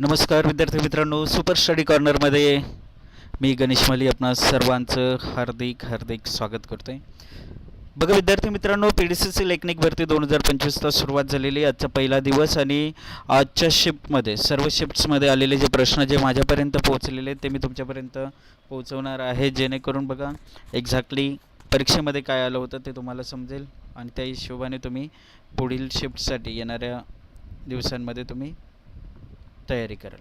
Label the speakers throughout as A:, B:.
A: नमस्कार विद्यार्थी मित्रांनो सुपर स्टडी कॉर्नरमध्ये मी गणेश माली आपणा सर्वांचं हार्दिक हार्दिक स्वागत करतो आहे बघा विद्यार्थी मित्रांनो पी डी सी सी लेखनिक भरती दोन हजार पंचवीसला सुरुवात झालेली आहे. आजचा पहिला दिवस आणि आजच्या शिफ्टमध्ये सर्व शिफ्ट्समध्ये आलेले जे प्रश्न जे माझ्यापर्यंत पोहोचलेले आहेत ते मी तुमच्यापर्यंत पोहोचवणार आहे. जेणेकरून बघा एक्झॅक्टली परीक्षेमध्ये काय आलं होतं ते तुम्हाला समजेल. आणि त्या हिशोबाने तुम्ही पुढील शिफ्टसाठी येणाऱ्या दिवसांमध्ये तुम्ही तयारी कराल.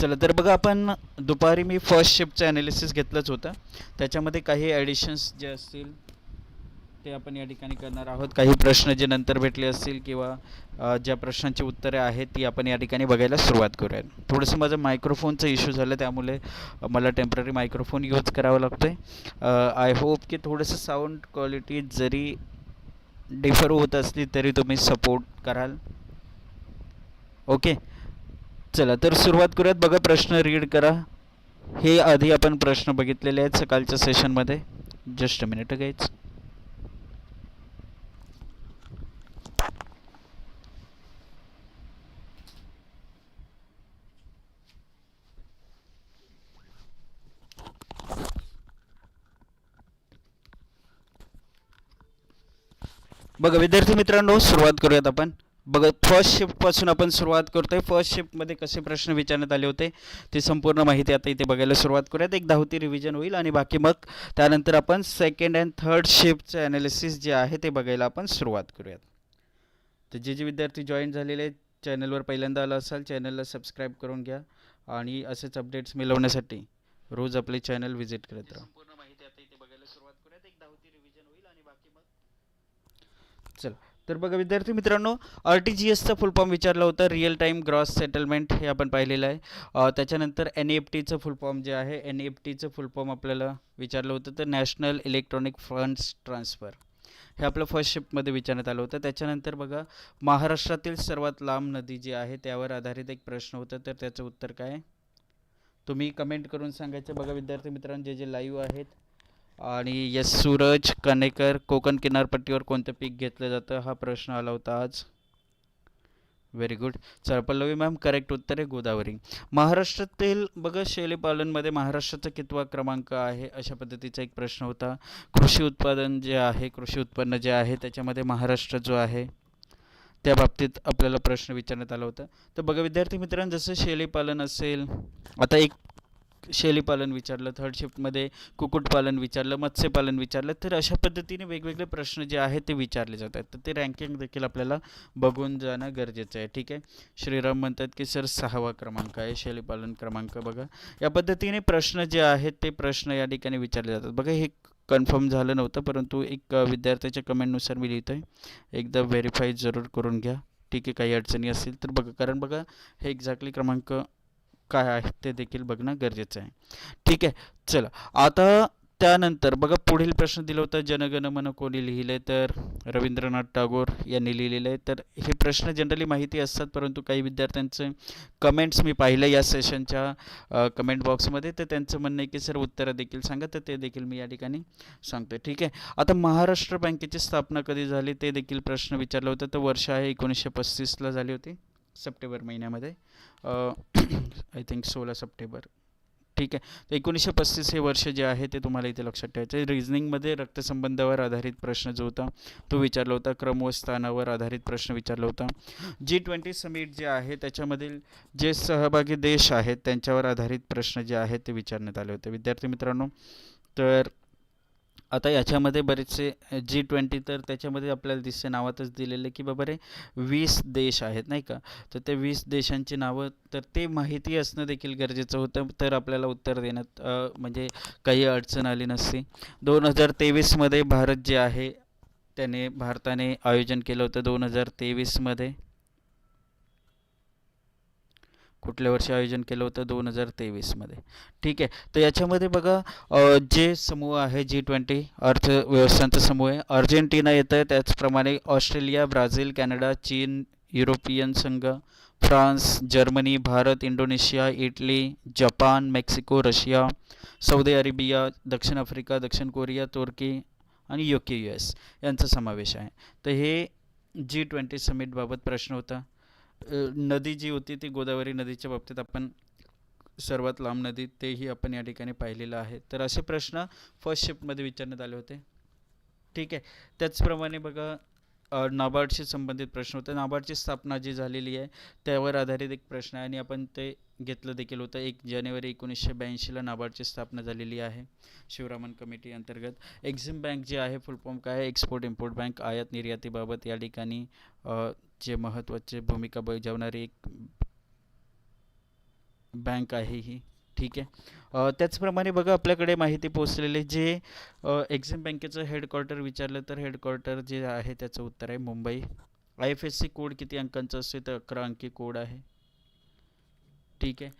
A: चला तर बघा आपण दुपारी मी फर्स्ट शिफ्टचं ॲनालिसिस घेतलंच होतं. त्याच्यामध्ये काही ॲडिशन्स जे असतील ते आपण या ठिकाणी करणार आहोत. काही प्रश्न जे नंतर भेटले असतील किंवा ज्या प्रश्नांची उत्तरे आहेत ती आपण या ठिकाणी बघायला सुरुवात करूयात. थोडंसं माझं मायक्रोफोनचं इश्यू झालं त्यामुळे मला टेंपररी मायक्रोफोन यूज करावा लागतो आहे आय होप की थोडंसं साऊंड क्वालिटी जरी डिफर होत असली तरी तुम्ही सपोर्ट कराल. ओके चला तर सुरुवात करूयात. बघा प्रश्न रीड करा. हे आधी आपण प्रश्न बघितलेले आहेत सकाळच्या सेशनमध्ये जस्ट अ मिनिट गाईच बघा विद्यार्थी मित्रांनो सुरुवात करूयात आपण. बघा फर्स्ट शिफ्टपासून आपण सुरुवात करतोय. फर्स्ट शिफ्टमध्ये कसे प्रश्न विचारण्यात आले होते ती संपूर्ण माहिती आता इथे बघायला सुरुवात करूयात. एक दहावती रिव्हिजन होईल आणि बाकी मग त्यानंतर आपण सेकंड अँड थर्ड शिफ्टचं ॲनालिसिस जे आहे ते बघायला आपण सुरुवात करूयात. तर जे जे विद्यार्थी जॉईन झालेले आहेत चॅनलवर पहिल्यांदा आला असाल चॅनलला सबस्क्राईब करून घ्या आणि असेच अपडेट्स मिळवण्यासाठी रोज आपले चॅनल व्हिजिट करत राहा. संपूर्ण माहिती आता इथे बघायला सुरुवात करूयात. एक दहावती रिव्हिजन होईल आणि बाकी मग चल. तर बघा विद्यार्थी मित्रांनो आर टी जी एसचा फुल फॉर्म विचारला होता. रिअल टाईम ग्रॉस सेटलमेंट हे आपण पाहिलेलं आहे. त्याच्यानंतर एन एफ टीचं फुल फॉर्म जे आहे एन एफ टीचं फुल फॉर्म आपल्याला विचारलं होतं. तर नॅशनल इलेक्ट्रॉनिक फंड्स ट्रान्सफर हे आपलं फर्स्ट शिफ्टमध्ये विचारण्यात आलं होतं. त्याच्यानंतर बघा महाराष्ट्रातील सर्वात लांब नदी जी आहे त्यावर आधारित एक प्रश्न होता. तर त्याचं उत्तर काय? तुम्ही कमेंट करून सांगायचं. बघा विद्यार्थी मित्रांनो जे जे लाईव्ह आहेत आणि यस सूरज कनेकर कोकण किनारपट्टीवर कोणतं पीक घेतलं जातं? हा प्रश्न आला होता आज. व्हेरी गुड चल पल्लवी मॅम करेक्ट उत्तर आहे गोदावरी महाराष्ट्रातील बघा शेळीपालनमध्ये महाराष्ट्राचा कितवा क्रमांक आहे अशा पद्धतीचा एक प्रश्न होता. कृषी उत्पादन जे आहे कृषी उत्पन्न जे आहे त्याच्यामध्ये महाराष्ट्र जो आहे त्या बाबतीत आपल्याला प्रश्न विचारण्यात आला होता. तर बघा विद्यार्थी मित्रांनो जसं शेळीपालन असेल आता एक शेळीपालन विचारलं थर्ड शिफ्टमध्ये कुक्कुटपालन विचारलं मत्स्यपालन विचारलं तर अशा पद्धतीने वेगवेगळे प्रश्न जे आहेत ते विचारले जातात तर ते रँकिंग देखील आपल्याला बघून जाणं गरजेचं आहे. ठीक आहे? श्रीराम म्हणतात की सर सहावा क्रमांक आहे शेळीपालन क्रमांक बघा. या पद्धतीने प्रश्न जे आहेत ते प्रश्न या ठिकाणी विचारले जातात. बघा हे कन्फर्म झालं नव्हतं परंतु एक विद्यार्थ्याच्या कमेंटनुसार मी लिहितो आहे एकदा व्हेरीफाय जरूर करून घ्या. ठीक आहे? काही अडचणी असतील तर बघा. कारण बघा हे एक्झॅक्टली क्रमांक काय आहे ते देखील बघणं गरजेचं आहे. ठीक आहे चला. आता त्यानंतर बघा पुढील प्रश्न दिला होता जनगण मन कोणी लिहिले तर रवींद्रनाथ टागोर यांनी लिहिलेलं आहे. तर हे प्रश्न जनरली माहिती असतात परंतु काही विद्यार्थ्यांचे कमेंट्स मी पाहिलं या सेशनच्या कमेंट बॉक्समध्ये तर त्यांचं म्हणणं आहे की सर उत्तरं देखील सांगा. तर ते देखील मी या ठिकाणी सांगतो ठीक आहे. आता महाराष्ट्र बँकेची स्थापना कधी झाली ते देखील प्रश्न विचारला होता. तर वर्ष आहे एकोणीसशे पस्तीसला झाली होती सप्टेंबर महिन्यामध्ये. आय थिंक सोळा सप्टेंबर. ठीक आहे. तर एकोणीसशे पस्तीस हे वर्ष जे आहे ते तुम्हाला इथे लक्षात ठेवायचं आहे. रिझनिंगमध्ये रक्तसंबंधावर आधारित प्रश्न जो होता तो विचारला होता. क्रम व स्थानावर आधारित प्रश्न विचारला होता. जी ट्वेंटी समिट जे आहे त्याच्यामधील जे सहभागी देश आहेत त्यांच्यावर आधारित प्रश्न जे आहेत ते विचारण्यात आले होते. विद्यार्थी मित्रांनो तर आता याच्यामध्ये बरेचसे जी ट्वेंटी तर त्याच्यामध्ये आपल्याला दिसते नावातच दिलेले की बाबा रे वीस देश आहेत नाही का? तर ते वीस देशांची नावं तर ते माहिती असणं देखील गरजेचं होतं. तर आपल्याला उत्तर देण्यात म्हणजे काही अडचण आली नसती. दोन हजार तेवीसमध्ये भारत जे आहे त्याने भारताने आयोजन केलं होतं दोन हजार तेवीसमध्ये. कुठल्या वर्षी आयोजन केलं होतं? दोन हजार तेवीसमध्ये. ठीक आहे. तर याच्यामध्ये बघा जे समूह आहे जी ट्वेंटी अर्थव्यवस्थांचा समूह आहे अर्जेंटिना येतं आहे त्याचप्रमाणे ऑस्ट्रेलिया ब्राझील कॅनडा चीन युरोपियन संघ France Germany Bharat Indonesia Italy Japan Mexico Russia Saudi Arabia दक्षिण आफ्रिका दक्षिण कोरिया तुर्की आणि यू के यू एस यांचा समावेश आहे. तर हे जी ट्वेंटी समिटबाबत प्रश्न होता. नदी जी होती ती गोदावरी नदीच्या बाबतीत आपण सर्वात लांब नदी तेही आपण या ठिकाणी पाहिलेलं आहे. तर असे प्रश्न फर्स्ट शिफ्टमध्ये विचारण्यात आले होते. ठीक आहे. त्याचप्रमाणे बघा नाबार्डशी संबंधित प्रश्न होते. नाबार्डची स्थापना जी झालेली आहे त्यावर आधारित एक प्रश्न आहे आणि आपण ते घेतलं देखील होतं. एक जानेवारी एकोणीसशे ब्याऐंशीला नाबार्डची स्थापना झालेली आहे शिवरामन कमिटी अंतर्गत. एक्झिम बँक जी आहे फुल फॉर्म काय आहे एक्सपोर्ट इम्पोर्ट बँक आयात निर्यातीबाबत या ठिकाणी जे महत्त्वाचे भूमिका बजावणारी एक बँक आहे ही. ठीक आहे. त्याचप्रमाणे बघा आपल्याकडे माहिती पोहोचलेली जे एक्झिम बँकेचं हेडक्वार्टर विचारलं तर हेडक्वार्टर जे आहे त्याचं उत्तर आहे Mumbai. I F S C code किती अंकांचा असेल तर अकरा अंकी कोड आहे. ठीक आहे.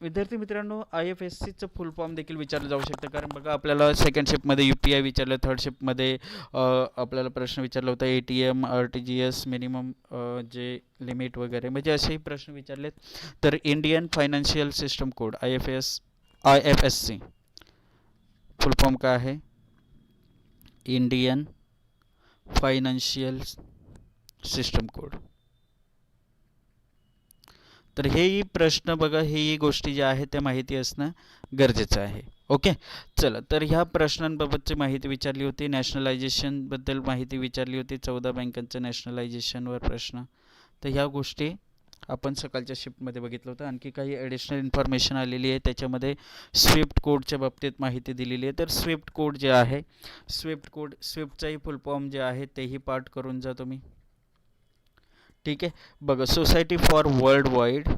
A: विद्यार्थी मित्रांनो आय एफ एस सीचं फुल फॉर्म देखील विचारलं जाऊ शकतं. कारण बघा आपल्याला सेकंड शिफ्टमध्ये यू पी आय विचारलं थर्ड शिफ्टमध्ये आपल्याला प्रश्न विचारला होता A T M R T G S minimum जे लिमिट वगैरे म्हणजे असेही प्रश्न विचारलेत. तर Indian financial system code I F S I F S C full form काय आहे? इंडियन फायनान्शियल सिस्टम कोड तर हेही प्रश्न बघा हेही गोष्टी ज्या आहेत त्या माहिती असणं गरजेचं आहे. ओके? चला तर ह्या प्रश्नांबाबतची माहिती विचारली होती. नॅशनलायझेशनबद्दल माहिती विचारली होती. चौदा बँकांचं नॅशनलायझेशनवर प्रश्न. तर ह्या गोष्टी आपण सकाळच्या शिफ्टमध्ये बघितलं होतं. आणखी काही ॲडिशनल इन्फॉर्मेशन आलेली आहे. त्याच्यामध्ये स्विफ्ट कोडच्या बाबतीत माहिती दिलेली आहे. तर स्विफ्ट कोड जे आहे स्विफ्ट कोड स्विफ्टचाही फुल फॉर्म जे आहे तेही पाठ करून जा तुम्ही. ठीक आहे बघा society for world wide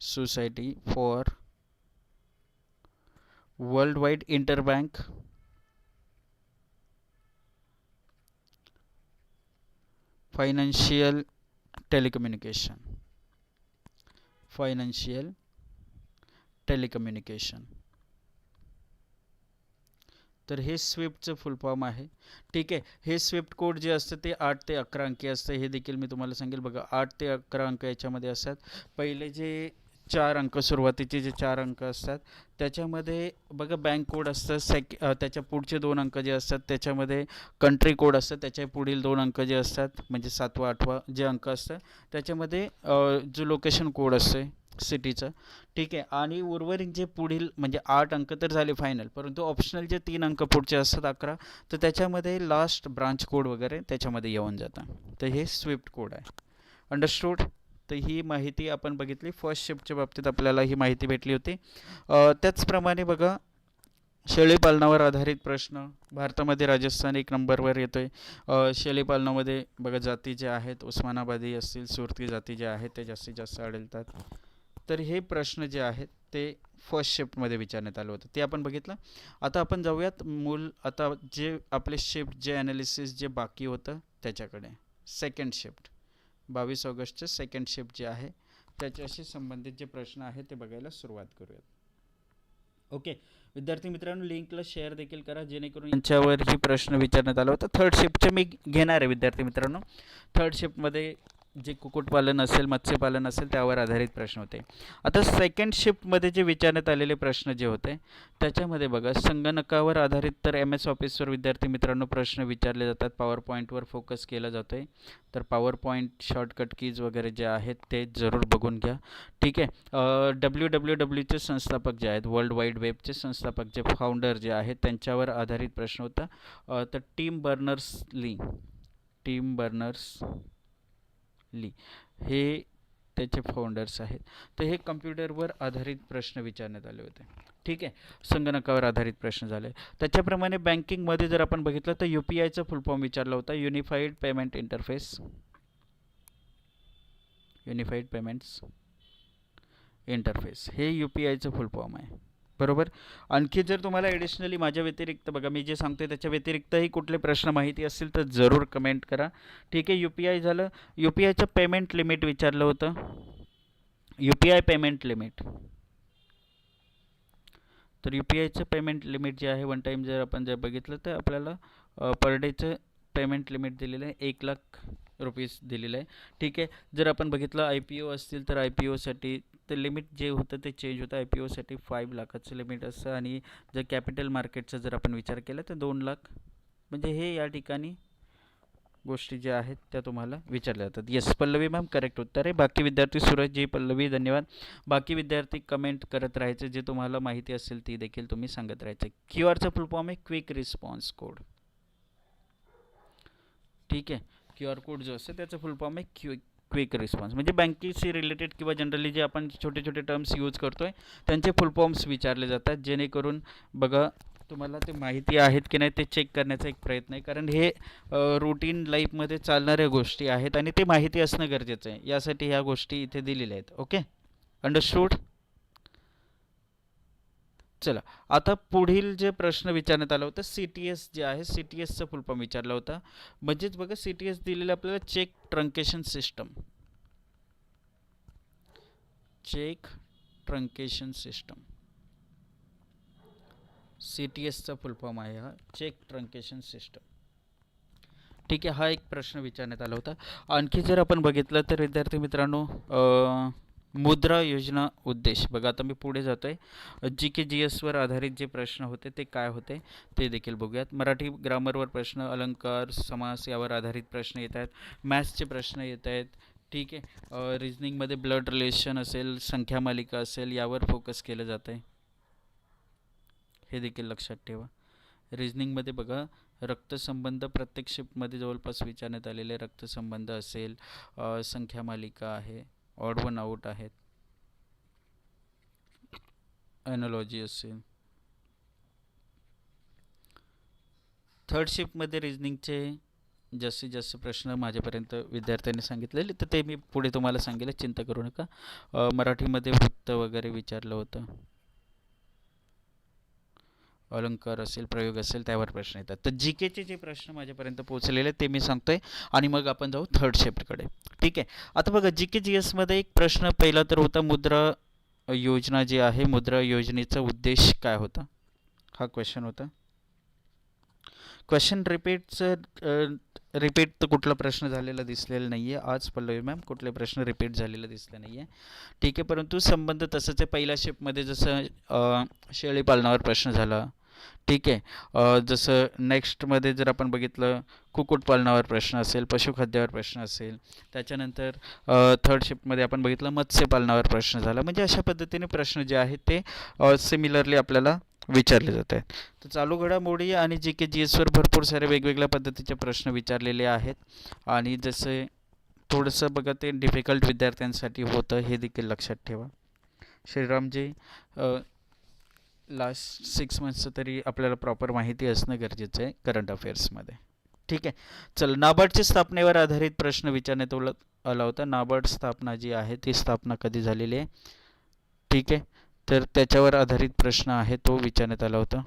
A: society for world wide interbank financial telecommunication financial telecommunication तर हे स्विफ्टचं फुल फॉर्म आहे. ठीक आहे. हे स्विफ्ट कोड जे असतं ते आठ ते अकरा अंकी असतं. हे देखील मी तुम्हाला सांगेल. बघा आठ ते अकरा अंक याच्यामध्ये असतात. पहिले जे चार अंक सुरुवातीचे जे चार अंक असतात त्याच्यामध्ये बघा बँक कोड असतं सेक त्याच्या पुढचे दोन अंक जे असतात त्याच्यामध्ये कंट्री कोड असतं त्याच्या पुढील दोन अंक जे असतात म्हणजे सातवा आठवा जे अंक असतं त्याच्यामध्ये जो लोकेशन कोड असते सिटीचं. ठीक आहे. आणि उर्वरित जे पुढील म्हणजे आठ अंक तर झाले फायनल परंतु ऑप्शनल जे तीन अंक पुढचे असतात अकरा तर त्याच्यामध्ये लास्ट ब्रांच कोड वगैरे त्याच्यामध्ये येऊन जातं. तर हे स्विफ्ट कोड आहे. अंडरस्टूड तर ही माहिती आपण बघितली. फर्स्ट शिफ्टच्या बाबतीत आपल्याला ही माहिती भेटली होती. त्याचप्रमाणे बघा शेळीपालनावर आधारित प्रश्न. भारतामध्ये राजस्थान एक नंबरवर येतो आहे शेळीपालनामध्ये बघा जाती ज्या आहेत उस्मानाबादी असतील सुरती जाती ज्या आहेत ते जास्तीत जास्त आढळतात. तर हे प्रश्न जे आहेत ते फर्स्ट शिफ्टमध्ये विचारण्यात आलं होतं. ते आपण बघितलं. आता आपण जाऊयात मूल आता जे आपले शिफ्ट जे ॲनालिसिस जे बाकी होतं त्याच्याकडे. सेकंड शिफ्ट बावीस ऑगस्टचं सेकंड शिफ्ट जे आहे त्याच्याशी संबंधित जे प्रश्न आहे ते बघायला सुरुवात करूयात. ओके विद्यार्थी मित्रांनो लिंकला शेअर देखील करा जेणेकरून यांच्यावरही प्रश्न विचारण्यात आला होता. थर्ड शिफ्टचे मी घेणार आहे विद्यार्थी मित्रांनो. थर्ड शिफ्टमध्ये जे कुक्कुटपालन असेल मत्स्यपालन असेल त्यावर आधारित प्रश्न होते. आता सेकंड शिफ्टमध्ये जे विचारण्यात आलेले प्रश्न जे होते त्याच्यामध्ये बघा संगणकावर आधारित तर एम एस ऑफिसवर विद्यार्थी मित्रांनो प्रश्न विचारले जातात. पॉवर पॉईंटवर फोकस केला जातो आहे तर पॉवर पॉईंट शॉर्टकट कीज वगैरे जे आहेत ते जरूर बघून घ्या. ठीक आहे. डब्ल्यू डब्ल्यू डब्ल्यूचे संस्थापक जे आहेत वर्ल्ड वाईड वेबचे संस्थापक जे फाउंडर जे आहेत त्यांच्यावर आधारित प्रश्न होता. तर Tim Berners Lee Tim Berners Lee. हे त्याचे फाउंडर्स आहेत. तर हे कम्प्युटरवर आधारित प्रश्न विचारण्यात आले होते. ठीक आहे? संगणकावर आधारित प्रश्न झाले. त्याच्याप्रमाणे बँकिंगमध्ये जर आपण बघितलं तर यू पी आयचा फुल फॉर्म विचारला होता. Unified payment interface unified payments interface हे यू पी आयचं फुल फॉर्म आहे. बरोबर? आणखी जर तुम्हाला ॲडिशनली माझ्या व्यतिरिक्त बघा मी जे सांगतोय त्याच्या व्यतिरिक्तही कुठले प्रश्न माहिती असतील तर जरूर कमेंट करा. ठीक आहे यू पी आय झालं. यू पी आयचं पेमेंट लिमिट विचारलं होतं. U P I payment limit तर यू पी आयचं पेमेंट लिमिट जे आहे वन टाईम जर आपण जर बघितलं तर आपल्याला पर डेचं पेमेंट लिमिट दिलेलं आहे एक लाख रुपीज दिलेलं आहे. ठीक आहे. जर आपण बघितलं आय पी ओ असतील तर आय पी ओसाठी ते लिमिट जे होतं ते चेंज होतं. आय पी ओसाठी फाईव्ह लाखाचं लिमिट असतं आणि जर कॅपिटल मार्केटचा जर आपण विचार केला तर दोन लाख. म्हणजे हे या ठिकाणी गोष्टी ज्या आहेत त्या तुम्हाला विचारल्या जातात. येस पल्लवी मॅम करेक्ट उत्तर आहे. बाकी विद्यार्थी सूरजजी पल्लवी धन्यवाद. बाकी विद्यार्थी कमेंट करत राहायचे. जे तुम्हाला माहिती असेल ती देखील तुम्ही सांगत राहायचं. क्यू आरचा फुल फॉर्म आहे. क्विक रिस्पॉन्स कोड ठीक आहे. क्यू आर कोड जो असतो त्याचं फुल फॉर्म आहे क्यू क्विक रिस्पॉन्स म्हणजे बँकेशी रिलेटेड किंवा जनरली जे आपण छोटे छोटे टर्म्स यूज करतो आहे त्यांचे फुल फॉर्म्स विचारले जातात. जेणेकरून बघा तुम्हाला ते माहिती आहेत की नाही ते चेक करण्याचा एक प्रयत्न आहे. कारण हे रुटीन लाईफमध्ये चालणाऱ्या गोष्टी आहेत आणि ते माहिती असणं गरजेचं आहे. यासाठी ह्या गोष्टी इथे दिलेल्या आहेत. ओके अंडरस्टूड चला आता पुढील जे प्रश्न विचारण्यात आला होता सी टी एस जे आहे सी टी एसचा फुल फॉर्म विचारला होता. म्हणजेच बघा सी टी एस दिलेलं आपल्याला cheque truncation system. Cheque truncation system. C T एसचा full form आहे हा चेक ट्रंकेशन सिस्टम. ठीक आहे हा एक प्रश्न विचारण्यात आला होता. आणखी जर आपण बघितलं तर विद्यार्थी मित्रांनो मुद्रा योजना उद्देश. बघा आता मी पुढे जातो आहे जी के जी एसवर आधारित जे प्रश्न होते ते काय होते ते देखील बघूयात. मराठी ग्रामरवर प्रश्न अलंकार समास यावर आधारित प्रश्न येत आहेत. मॅथ्सचे प्रश्न येत आहेत. ठीक आहे. रिजनिंगमध्ये ब्लड रिलेशन असेल संख्या मालिका असेल यावर फोकस केलं जातं आहे हे देखील लक्षात ठेवा. रिजनिंगमध्ये बघा रक्तसंबंध प्रत्येक शिफ्टमध्ये जवळपास विचारण्यात आलेले रक्तसंबंध असेल संख्या मालिका आहे ऑड वन आउट आहेत. ॲनॉलॉजी असेल. थर्ड शिफ्टमध्ये रिजनिंगचे जास्तीत जास्त प्रश्न माझ्यापर्यंत विद्यार्थ्यांनी सांगितलेले तर ते मी पुढे तुम्हाला सांगेल चिंता करू नका. मराठीमध्ये वृत्त वगैरे विचारलं होतं. अलंकार असेल प्रयोग असेल त्यावर प्रश्न येतात. तर जी केचे जे प्रश्न माझ्यापर्यंत पोहोचलेले आहेत ते मी सांगतोय आणि मग आपण जाऊ थर्ड शेप्टकडे ठीक आहे? आता बघा जी के जी एसमध्ये एक प्रश्न पहिला तर होता मुद्रा योजना जी आहे मुद्रा योजनेचा उद्देश काय होता? हा क्वेश्चन होता. क्वेश्चन रिपीटचं रिपीट तर कुठला प्रश्न झालेला दिसलेला नाही आहे आज पल्लवी मॅम कुठले प्रश्न रिपीट झालेला दिसले नाही आहे ठीक आहे परंतु संबंध तसंच आहे. पहिल्या शेपमध्ये जसं शेळी पालनावर प्रश्न झाला. ठीक आहे. जसं नेक्स्टमध्ये जर आपण बघितलं कुक्कुटपालनावर प्रश्न असेल पशुखाद्यावर प्रश्न असेल त्याच्यानंतर थर्ड शिफ्टमध्ये आपण बघितलं मत्स्यपालनावर प्रश्न झाला. म्हणजे अशा पद्धतीने प्रश्न जे आहेत ते सिमिलरली आपल्याला विचारले जात आहेत. तर चालू घडामोडी आणि जी के जी एसवर भरपूर सारे वेगवेगळ्या पद्धतीचे प्रश्न विचारलेले आहेत. आणि जसे थोडंसं बघा ते डिफिकल्ट विद्यार्थ्यांसाठी होतं हे देखील लक्षात ठेवा. श्रीरामजी लास्ट सिक्स मंथचं तरी आपल्याला प्रॉपर माहिती असणं गरजेचं आहे करंट अफेअर्समध्ये ठीक आहे. चल नाबार्डच्या स्थापनेवर आधारित प्रश्न विचारण्यात ओला आला होता. नाबार्ड स्थापना जी आहे ती स्थापना कधी झालेली आहे? ठीक आहे. तर त्याच्यावर आधारित प्रश्न आहे तो विचारण्यात आला होता.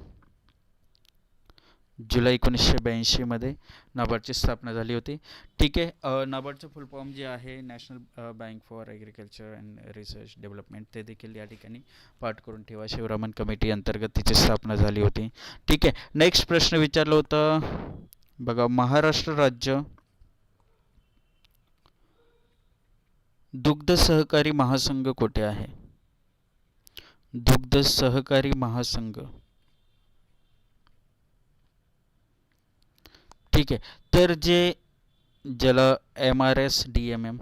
A: जुलै एकोणीसशे ब्याऐंशीमध्ये नाबार्डची स्थापना झाली होती. ठीक आहे नाबार्डचं फुल फॉर्म जे आहे national bank for agriculture and research development ते देखील या ठिकाणी पाठ करून ठेवा. शिवरामन कमिटी अंतर्गत तिची स्थापना झाली होती. ठीक आहे नेक्स्ट प्रश्न विचारलं होतं. बघा महाराष्ट्र राज्य दुग्ध सहकारी महासंघ कुठे आहे? दुग्ध सहकारी महासंघ. ठीक आहे. तर जे ज्याला M R S D M M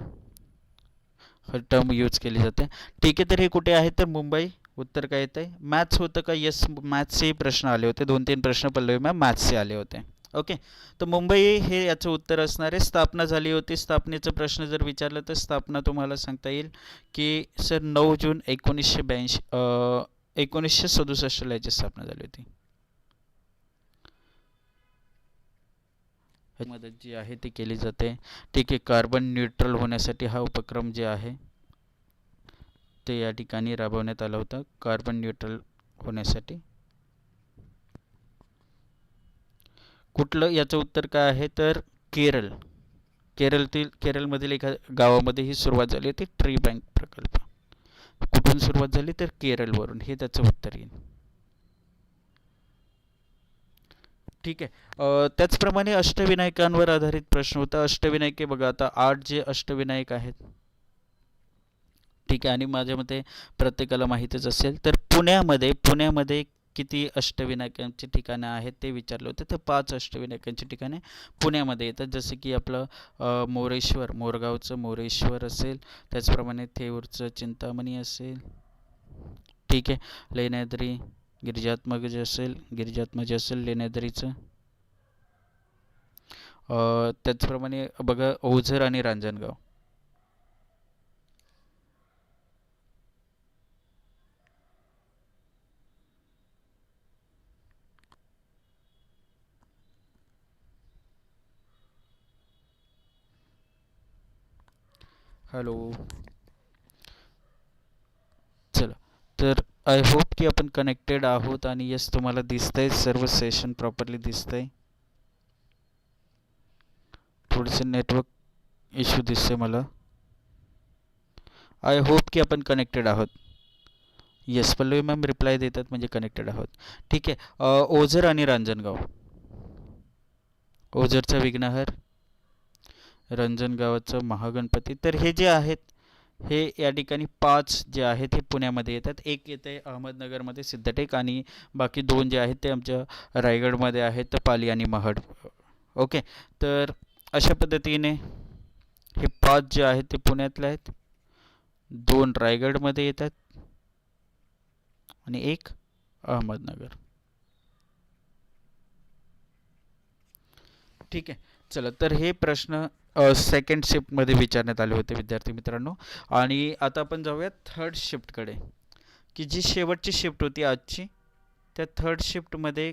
A: term use केली जाते. ठीक आहे तर हे कुठे आहे? तर मुंबई उत्तर काय येतं आहे मॅथ्स होतं का? येस मॅथ्सचे प्रश्न आले होते. दोन तीन प्रश्न पल्लवी मॅम मॅथ्सचे आले होते. ओके तर मुंबई हे याचं उत्तर असणार आहे. स्थापना झाली होती. स्थापनेचा प्रश्न जर विचारलं तर स्थापना तुम्हाला सांगता येईल की सर नऊ जून एकोणीसशे ब्याऐंशी एकोणीसशे सदुसष्टला याची स्थापना झाली होती. मदत जी आहे ती केली जाते. ठीक आहे कार्बन न्यूट्रल होण्यासाठी हा उपक्रम जे आहे ते या ठिकाणी राबवण्यात आला होता. कार्बन न्यूट्रल होण्यासाठी. कुठलं याचं उत्तर काय आहे? तर केरळ. केरळतील केरळमधील एका गावामध्ये ही सुरुवात झाली होती. ट्री बँक प्रकल्प. कुठून सुरुवात झाली? तर केरळवरून. हे त्याचं उत्तर येईल. ठीक आहे. त्याचप्रमाणे अष्टविनायकांवर आधारित प्रश्न होता. अष्टविनायके बघा आता आठ जे अष्टविनायक आहेत. ठीक आहे आणि माझ्या मते प्रत्येकाला माहीतच असेल. तर पुण्यामध्ये पुण्यामध्ये किती अष्टविनायकांची ठिकाणं आहेत ते विचारले होते. तर पाच अष्टविनायकांची ठिकाणे पुण्यामध्ये येतात. जसं की आपलं मोरेश्वर मोरगावचं मोरेश्वर असेल त्याचप्रमाणे थेऊरचं चिंतामणी असेल. ठीक आहे लेण्याद्री गिरिजात्मक जे असेल गिरिजात्मक जे असेल लेण्याद्रीचं त्याचप्रमाणे बघा ओझर आणि रांजणगाव. हॅलो. चला. तर आय होप की आपण कनेक्टेड आहोत आणि यस तुम्हाला दिसतंय सर्व सेशन प्रॉपरली दिसतंय. थोडंसं नेटवर्क इश्यू दिसते मला. आय होप की आपण कनेक्टेड आहोत. येस पल्लवी मॅम रिप्लाय देतात म्हणजे कनेक्टेड आहोत. ठीक आहे ओझर आणि रांजणगाव ओझरचा विघ्नहर रंजनगावाचं महागणपती. तर हे जे आहेत हे या ठिकाणी पाच जे आहेत हे पुण्यामध्ये येतात. एक येते अहमदनगरमध्ये सिद्धटेक आणि बाकी दोन जे आहेत ते आमच्या रायगडमध्ये आहेत पाली आणि महड. ओके तर अशा पद्धतीने हे पाच जे आहेत ते पुण्यातले आहेत. दोन रायगडमध्ये येतात आणि एक अहमदनगर. ठीक आहे चला तर हे प्रश्न सेकंड शिफ्टमध्ये विचारण्यात आले होते विद्यार्थी मित्रांनो. आणि आता आपण जाऊया थर्ड शिफ्टकडे की जी शेवटची शिफ्ट होती आजची त्या थर्ड शिफ्टमध्ये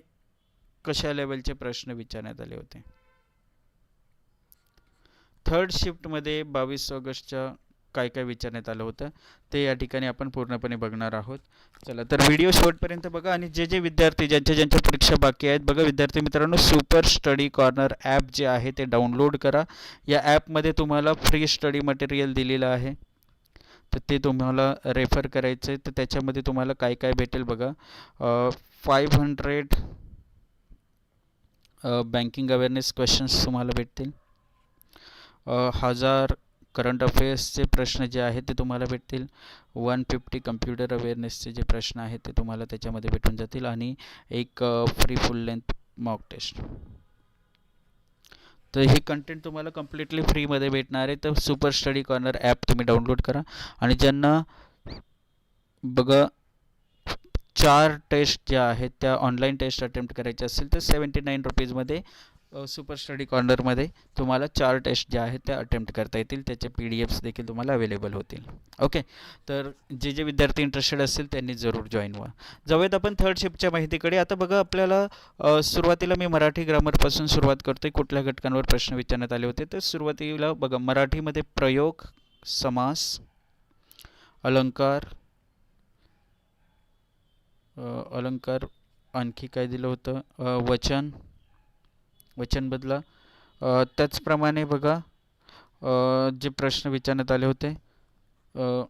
A: कशा लेवलचे प्रश्न विचारण्यात आले होते? थर्ड शिफ्टमध्ये बावीस ऑगस्टच्या काय काय विचारण्यात आलं होतं ते या ठिकाणी आपण पूर्णपणे बघणार आहोत. चला तर व्हिडिओ शेवटपर्यंत बघा आणि जे जे विद्यार्थी ज्यांच्या ज्यांच्या परीक्षा बाकी आहेत बघा विद्यार्थी मित्रांनो सुपर स्टडी कॉर्नर ॲप जे आहे ते डाउनलोड करा. या ॲपमध्ये तुम्हाला फ्री स्टडी मटेरियल दिलेलं आहे. तर ते तुम्हाला रेफर करायचं आहे तर त्याच्यामध्ये तुम्हाला काय काय भेटेल बघा. Five hundred banking awareness questions तुम्हाला भेटतील. हजार करंट अफेअर्सचे प्रश्न जे आहेत ते तुम्हाला भेटतील. वन फिफ्टी कम्प्युटर अवेअरनेसचे जे प्रश्न आहेत ते तुम्हाला त्याच्यामध्ये भेटून जातील आणि एक free full length mock test तर हे कंटेंट तुम्हाला कम्प्लिटली फ्रीमध्ये भेटणार आहे. तर सुपर स्टडी कॉर्नर ॲप तुम्ही डाउनलोड करा. आणि ज्यांना बघा चार टेस्ट ज्या आहेत त्या ऑनलाईन टेस्ट अटेम्प्ट करायच्या असतील तर सेवन्टी नाईन रुपीजमध्ये सुपर स्टडी कॉर्नरमध्ये तुम्हाला चार टेस्ट ज्या आहेत त्या अटेम्प्ट करता येतील. त्याचे पी डी एफ्स देखील तुम्हाला अवेलेबल होतील. ओके तर जे जे विद्यार्थी इंटरेस्टेड असतील त्यांनी जरूर जॉईन व्हा. जाऊयात आपण थर्ड शिफ्टच्या माहितीकडे. आता बघा आपल्याला सुरुवातीला मी मराठी ग्रामरपासून सुरुवात करतो आहे कुठल्या घटकांवर प्रश्न विचारण्यात आले होते? तर सुरुवातीला बघा मराठीमध्ये प्रयोग समास अलंकार अलंकार आणखी काय दिलं होतं? वचन वचन बदला त्याचप्रमाणे बघा जे प्रश्न विचारण्यात आले होते अ,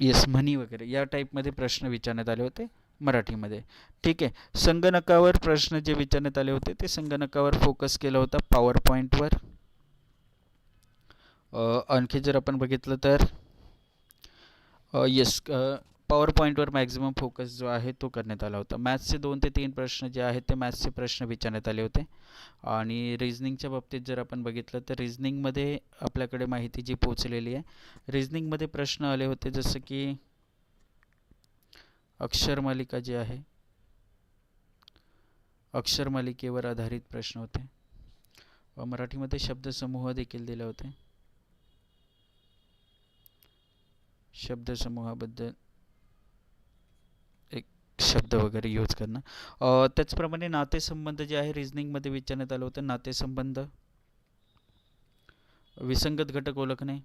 A: येस म्हणी वगैरे या टाईपमध्ये प्रश्न विचारण्यात आले होते मराठीमध्ये. ठीक आहे संगणकावर प्रश्न जे विचारण्यात आले होते ते संगणकावर फोकस केला होता पॉवर पॉईंटवर आणखी जर आपण बघितलं तर येस पॉवर पॉईंटवर मॅक्झिमम फोकस जो आहे तो करण्यात आला होता. मॅथ्सचे दोन ते तीन प्रश्न जे आहेत ते मॅथ्सचे प्रश्न विचारण्यात आले होते. आणि रिझनिंगच्या बाबतीत जर आपण बघितलं तर रिझनिंगमध्ये आपल्याकडे माहिती जी पोचलेली आहे रिझनिंगमध्ये प्रश्न आले होते जसं की अक्षरमालिका जी आहे अक्षरमालिकेवर आधारित प्रश्न होते. व मराठीमध्ये शब्दसमूह देखील दिले होते. शब्दसमूहाबद्दल शब्द वगैरे यूज करणं. त्याचप्रमाणे नातेसंबंध जे आहे रिझनिंगमध्ये विचारण्यात आलं होतं नातेसंबंध. विसंगत घटक ओळखणे.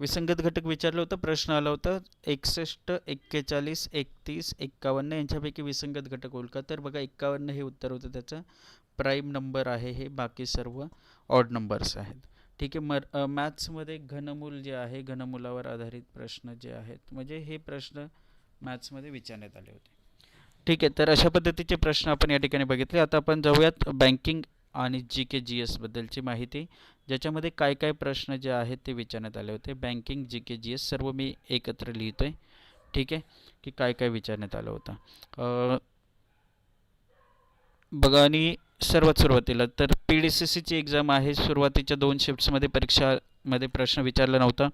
A: विसंगत घटक विचारलं होतं प्रश्न आला होता एकसष्ट एक्केचाळीस एकतीस एक्कावन्न यांच्यापैकी विसंगत घटक ओळखा. तर बघा एक्कावन्न हे उत्तर होतं त्याचं. प्राईम नंबर आहे हे बाकी सर्व ऑड नंबर्स आहेत. ठीक आहे मर मॅथ्समध्ये घनमूल जे आहे घनमुलावर आधारित प्रश्न जे आहेत म्हणजे हे प्रश्न मॅथ्समध्ये विचारण्यात आले होते. ठीक आहे तर अशा पद्धतीचे प्रश्न आपण या ठिकाणी बघितले. आता आपण जाऊयात बँकिंग आणि जी के जी एसबद्दलची माहिती ज्याच्यामध्ये काय काय प्रश्न जे आहेत ते विचारण्यात आले होते. बँकिंग जी के जी एस सर्व मी एकत्र लिहितो आहे ठीक आहे की काय काय विचारण्यात आलं होतं. बघा आणि सर्वात सुरुवातीला तर पी डी सी सीची एक्झाम आहे. सुरुवातीच्या दोन शिफ्ट्समध्ये परीक्षामध्ये प्रश्न विचारला नव्हता.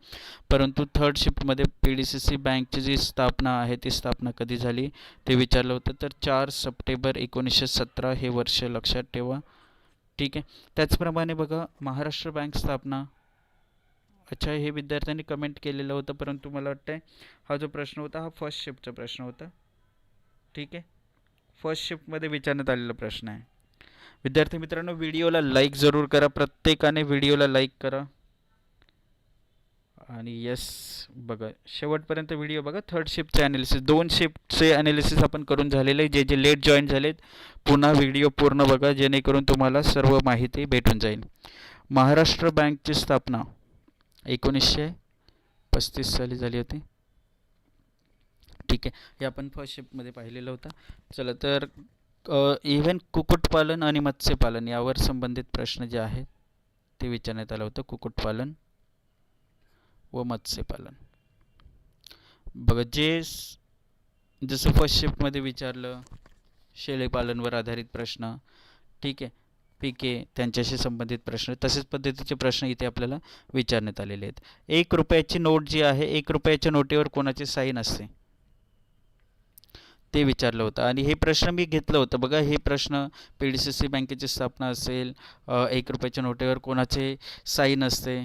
A: परंतु थर्ड शिफ्टमध्ये पी डी सी सी बँकची जी स्थापना आहे ती स्थापना कधी झाली ते विचारलं होतं. तर चार सप्टेंबर एकोणीसशे सतरा हे वर्ष लक्षात ठेवा. ठीक आहे? त्याचप्रमाणे बघा महाराष्ट्र बँक स्थापना. अच्छा हे विद्यार्थ्यांनी कमेंट केलेलं होतं परंतु मला वाटतं आहे हा जो प्रश्न होता हा फर्स्ट शिफ्टचा प्रश्न होता. ठीक आहे? फर्स्ट शिफ्टमध्ये विचारण्यात आलेला प्रश्न आहे. विद्यार्थी मित्रांनो व्हिडिओला लाईक जरूर करा. प्रत्येकाने व्हिडिओला लाईक करा. आणि यस बघा शेवटपर्यंत व्हिडिओ बघा. थर्ड शिफ्टचे ॲनालिसिस दोन शिफ्टचे ॲनालिसिस आपण करून झालेले आहे. जे जे लेट जॉईन झालेत पुन्हा व्हिडिओ पूर्ण बघा. जेणेकरून तुम्हाला सर्व माहिती भेटून जाईल. महाराष्ट्र बँकची स्थापना एकोणीसशे पस्तीस साली झाली होती. ठीक आहे. हे आपण फर्स्ट शिफ्टमध्ये पाहिलेलं होतं. चला तर इव्हन कुक्कुटपालन आणि मत्स्यपालन यावर संबंधित प्रश्न जे आहेत ते विचारण्यात आलं होतं. कुक्कुटपालन व मत्स्यपालन. बघा जे जसं फर्स्ट शिफ्टमध्ये विचारलं शेळीपालनवर आधारित प्रश्न ठीक आहे. पिके त्यांच्याशी संबंधित प्रश्न तसेच पद्धतीचे प्रश्न इथे आपल्याला विचारण्यात आलेले आहेत. एक रुपयाची नोट जी आहे एक रुपयाच्या नोटेवर कोणाची साईन असते? ते विचारलं होतं. आणि हे प्रश्न मी घेतलं होतं. बघा हे प्रश्न पी डी सी सी बँकेची स्थापना असेल एक रुपयाच्या नोटेवर कोणाचे साईन असते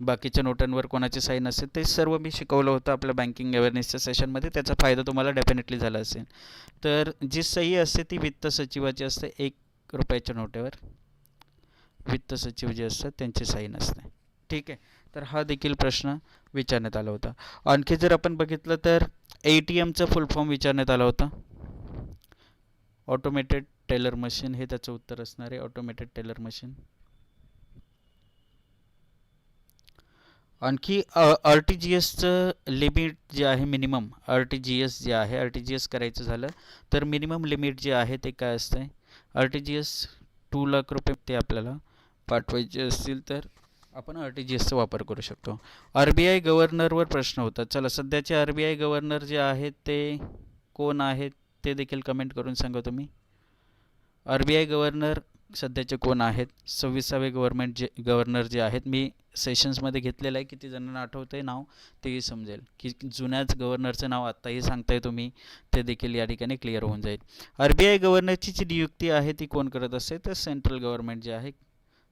A: बाकीच्या नोटांवर कोणाचे साईन असते ते सर्व मी शिकवलं होतं आपल्या बँकिंग अवेअरनेसच्या सेशनमध्ये त्याचा फायदा तुम्हाला डेफिनेटली झाला असेल. तर जी सही असते ती वित्त सचिवाची असते एक रुपयाच्या नोटेवर वित्त सचिव जे असतात त्यांची साईन असते. ठीक आहे? तर हा देखील प्रश्न विचारण्यात आला होता. आणखी जर आपण बघितलं तर ए टी एमचा फुल फॉर्म विचारण्यात आला होता. ऑटोमेटेड टेलर मशीन हे त्याचं उत्तर असणार आहे. ऑटोमेटेड टेलर मशीन आणखी आर टी जी एसचं लिमिट जे आहे minimum R T G S जे आहे आर टी जी एस करायचं झालं तर मिनिमम लिमिट जे आहे ते काय असतं R T G S two lakh रुपये ते आपल्याला पाठवायचे असतील तर आपण आर टी जी एसचा वापर करू शकतो. आर बी आय गव्हर्नरवर प्रश्न होता. चला सध्याचे आर बी आय गव्हर्नर जे आहेत ते कोण आहेत ते देखील कमेंट करून सांगा तुम्ही. आर बी आय गव्हर्नर सध्याचे कोण आहेत? सव्वीसावे गव्हर्नमेंट जे गव्हर्नर जे आहेत मी सेशन्समध्ये घेतलेलं आहे किती जणांना आठवतं आहे नाव तेही समजेल. की जुन्याच गव्हर्नरचं नाव आत्ताही सांगताय तुम्ही ते देखील या ठिकाणी क्लिअर होऊन जाईल. आर बी आय गव्हर्नरची जी नियुक्ती आहे ती कोण करत असते तर सेंट्रल गव्हर्नमेंट जे आहे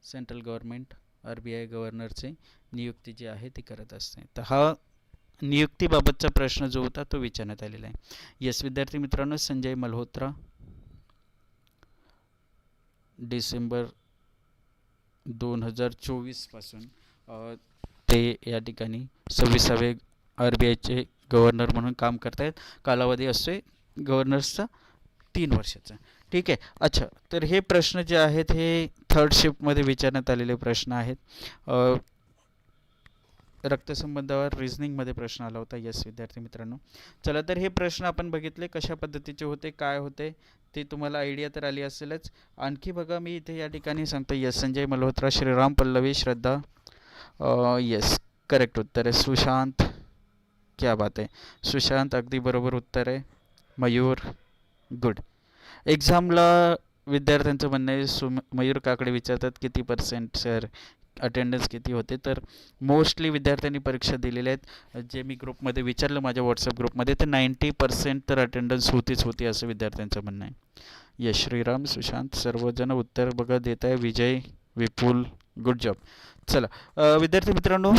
A: central government R B I गव्हर्नरची नियुक्ती जी आहे ती करत असते. तर हा नियुक्तीबाबतचा प्रश्न जो होता तो विचारण्यात आलेला आहे. यस विद्यार्थी मित्रांनो संजय मल्होत्रा डिसेंबर दोन हजार चोवीसपासून ते या ठिकाणी सव्वीसावे आर बी आयचे गव्हर्नर म्हणून काम करतायत. कालावधी असतोय गव्हर्नर्सचा तीन वर्षाचा. ठीक आहे. अच्छा तर हे प्रश्न जे आहेत हे थर्ड शिफ्टमध्ये विचारण्यात आलेले प्रश्न आहेत. रक्तसंबंधावर रिझनिंगमध्ये प्रश्न आला होता. यस विद्यार्थी मित्रांनो. चला तर हे प्रश्न आपण बघितले कशा पद्धतीचे होते काय होते ते तुम्हाला आयडिया तर आली असेलच. आणखी बघा मी इथे या ठिकाणी सांगतो yes Sanjay Malhotra Shriram Pallavi Shraddha. Yes correct उत्तर आहे. सुशांत क्या बात आहे. सुशांत अगदी बरोबर उत्तर आहे. मयूर गुड एक्झामला विद्यार्थ्यांचं म्हणणं आहे सु मयूर काकडे विचारतात किती पर्सेंट सर अटेंडन्स किती होते? तर मोस्टली विद्यार्थ्यांनी परीक्षा दिलेल्या आहेत. जे मी ग्रुपमध्ये विचारलं माझ्या व्हॉट्सअप ग्रुपमध्ये तर नाईंटी पर्सेंट तर अटेंडन्स होतीच होती असं विद्यार्थ्यांचं म्हणणं आहे. यश श्रीराम सुशांत सर्वजण उत्तर बघा देत आहे विजय विपुल गुड जॉब चला विद्यार्थी मित्रांनो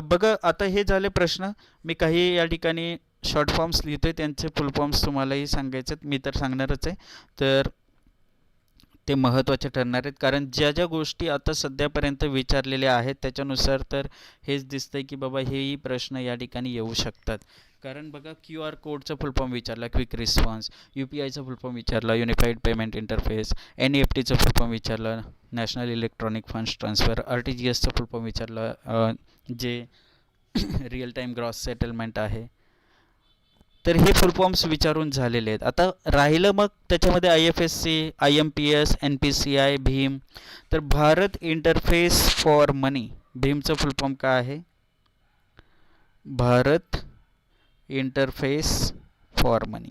A: बघा आता हे झाले प्रश्न. मी काही या ठिकाणी शॉर्ट फॉर्म्स लिहितो आहे त्यांचे फुल फॉर्म्स तुम्हालाही सांगायचे आहेत मी तर सांगणारच आहे. तर ते महत्त्वाचे ठरणार आहेत. कारण ज्या ज्या गोष्टी आता सध्यापर्यंत विचारलेल्या आहेत त्याच्यानुसार तर हेच दिसतंय की बाबा हेही प्रश्न या ठिकाणी येऊ शकतात. कारण बघा क्यू आर कोडचा फुल फॉर्म विचारला क्विक रिस्पॉन्स यू पी आयचा फुल फॉर्म विचारला unified payment interface N E F टीचा फुल फॉर्म विचारला national electronic funds transfer R T G एसचा full form विचारला जे रिअल टाईम ग्रॉस सेटलमेंट आहे. तर हे फुल फॉर्म्स विचारून झालेले आहेत. आता राहिलं मग त्याच्यामध्ये I F S C I M P S N P C I Bhim. तर भारत इंटरफेस फॉर मनी भीमचं फुल फॉर्म काय आहे? भारत इंटरफेस फॉर मनी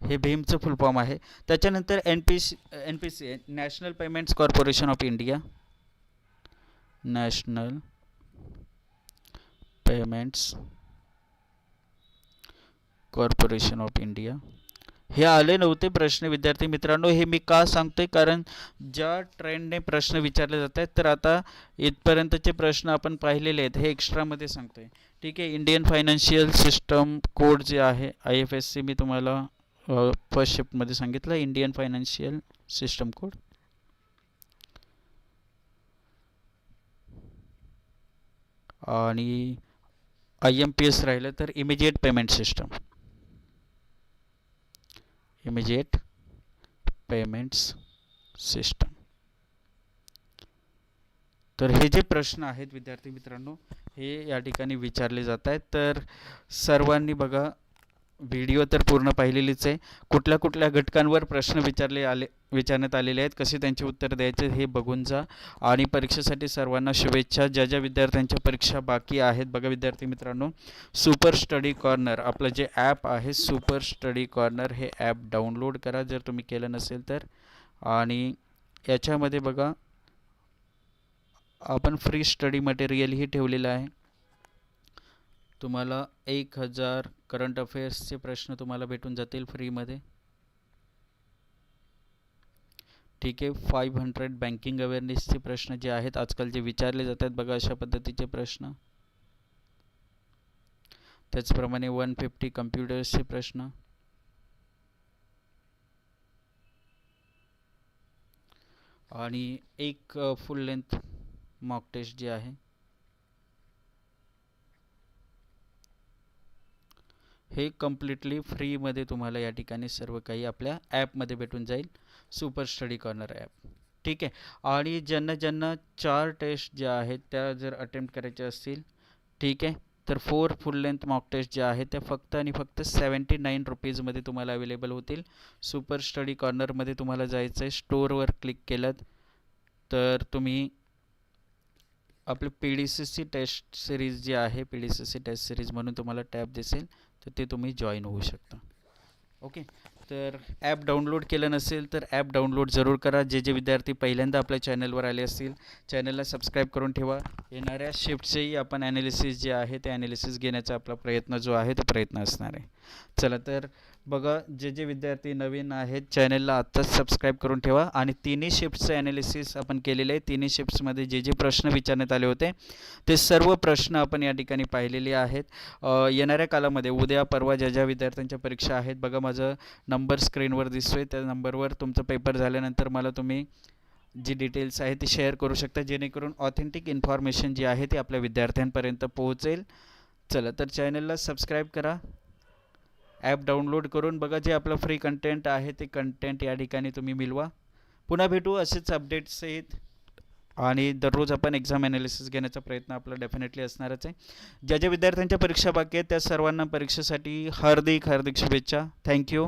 A: हे भीमचं फुल फॉर्म आहे. त्याच्यानंतर N P C N P C national payments corporation of India national payments corporation of India हे आले नव्हते प्रश्न विद्यार्थी मित्रांनो हे मी का सांगतोय? कारण ज्या ट्रेंडने प्रश्न विचारले जात आहेत तर आता इथपर्यंतचे प्रश्न आपण पाहिलेले आहेत हे एक्स्ट्रामध्ये सांगतोय. ठीक आहे इंडियन फायनान्शियल सिस्टम कोड जे आहे आय एफ एस सी मी तुम्हाला फर्स्ट शिफ्टमध्ये सांगितलं इंडियन फायनान्शियल सिस्टम कोड आणि आय एम पी एस राहिलं तर immediate payment system immediate payments system. तर हे जे प्रश्न आहेत विद्यार्थी मित्रांनो हे या ठिकाणी विचारले जात आहेत. तर सर्वांनी बघा व्हिडिओ तर पूर्ण पाहिलेलीच आहे. कुठल्या कुठल्या घटकांवर प्रश्न विचारले आले विचारण्यात आलेले आहेत कसे त्यांचे उत्तर द्यायचे हे बघून जा. आणि परीक्षेसाठी सर्वांना शुभेच्छा. ज्या ज्या विद्यार्थ्यांच्या परीक्षा बाकी आहेत बघा विद्यार्थी मित्रांनो सुपर स्टडी कॉर्नर आपलं जे ॲप आहे सुपर स्टडी कॉर्नर हे ॲप डाउनलोड करा. जर तुम्ही केलं नसेल तर. आणि याच्यामध्ये बघा आपण फ्री स्टडी मटेरियलही ठेवलेलं आहे. तुम्हाला एक हजार करंट अफेअर्सचे प्रश्न तुम्हाला भेटून जातील फ्रीमध्ये ठीक आहे फाईव्ह हंड्रेड बँकिंग अवेअरनेसचे प्रश्न जे आहेत आजकाल जे विचारले जातात बघा अशा पद्धतीचे प्रश्न. त्याचप्रमाणे वन फिफ्टी कम्प्युटर्सचे प्रश्न. आणि एक फुल लेंथ मॉक टेस्ट जे आहे हे कम्प्लिटली फ्रीमध्ये तुम्हाला या ठिकाणी सर्व काही आपल्या ॲपमध्ये भेटून जाईल. सुपर स्टडी कॉर्नर ॲप ठीक आहे? आणि ज्यांना ज्यांना चार टेस्ट ज्या आहेत त्या जर अटेम्प्ट करायच्या असतील ठीक आहे? तर four full length mock test ज्या आहेत त्या फक्त आणि फक्त सेवन्टी नाईन रुपीजमध्ये तुम्हाला अवेलेबल होतील. सुपर स्टडी कॉर्नरमध्ये तुम्हाला जायचं आहे स्टोअरवर क्लिक केलं तर तुम्ही आपलं P D C C test series जी आहे P D C C test series म्हणून तुम्हाला टॅब दिसेल. तर ते तुम्ही जॉईन होऊ शकता. ओके तर ॲप डाउनलोड केलं नसेल तर ॲप डाउनलोड जरूर करा. जे जे विद्यार्थी पहिल्यांदा आपल्या चॅनलवर आले असतील चॅनलला सबस्क्राईब करून ठेवा. येणाऱ्या शिफ्टचेही आपण ॲनालिसिस जे आहे ते ॲनालिसिस घेण्याचा आपला प्रयत्न जो आहे तो प्रयत्न असणार आहे. चला तर बघा जे जे विद्यार्थी नवीन आहेत चॅनलला आत्ताच सबस्क्राईब करून ठेवा. आणि तिन्ही शिफ्टचं ॲनालिसिस आपण केलेलं आहे तिन्ही शिफ्ट्समध्ये जे जे प्रश्न विचारण्यात आले होते ते सर्व प्रश्न आपण या ठिकाणी पाहिलेले आहेत. येणाऱ्या कालामध्ये उद्या परवा ज्या ज्या विद्यार्थ्यांच्या परीक्षा आहेत बघा माझं नंबर स्क्रीनवर दिसतोय. त्या नंबरवर तुमचं पेपर झाल्यानंतर मला तुम्ही जी डिटेल्स आहे ती शेअर करू शकता. जेणेकरून ऑथेंटिक इन्फॉर्मेशन जी आहे ती आपल्या विद्यार्थ्यांपर्यंत पोहोचेल. चला तर चॅनलला सबस्क्राईब करा. ॲप डाउनलोड करून बघा जे आपलं फ्री कंटेंट आहे ते कंटेंट या ठिकाणी तुम्ही मिळवा. पुन्हा भेटू असेच अपडेट्स आहेत आणि दररोज आपण एक्झाम ॲनालिसिस घेण्याचा प्रयत्न आपला डेफिनेटली असणारच आहे. ज्या ज्या विद्यार्थ्यांच्या परीक्षा बाकी आहेत त्या सर्वांना परीक्षेसाठी हार्दिक हार्दिक शुभेच्छा. थँक्यू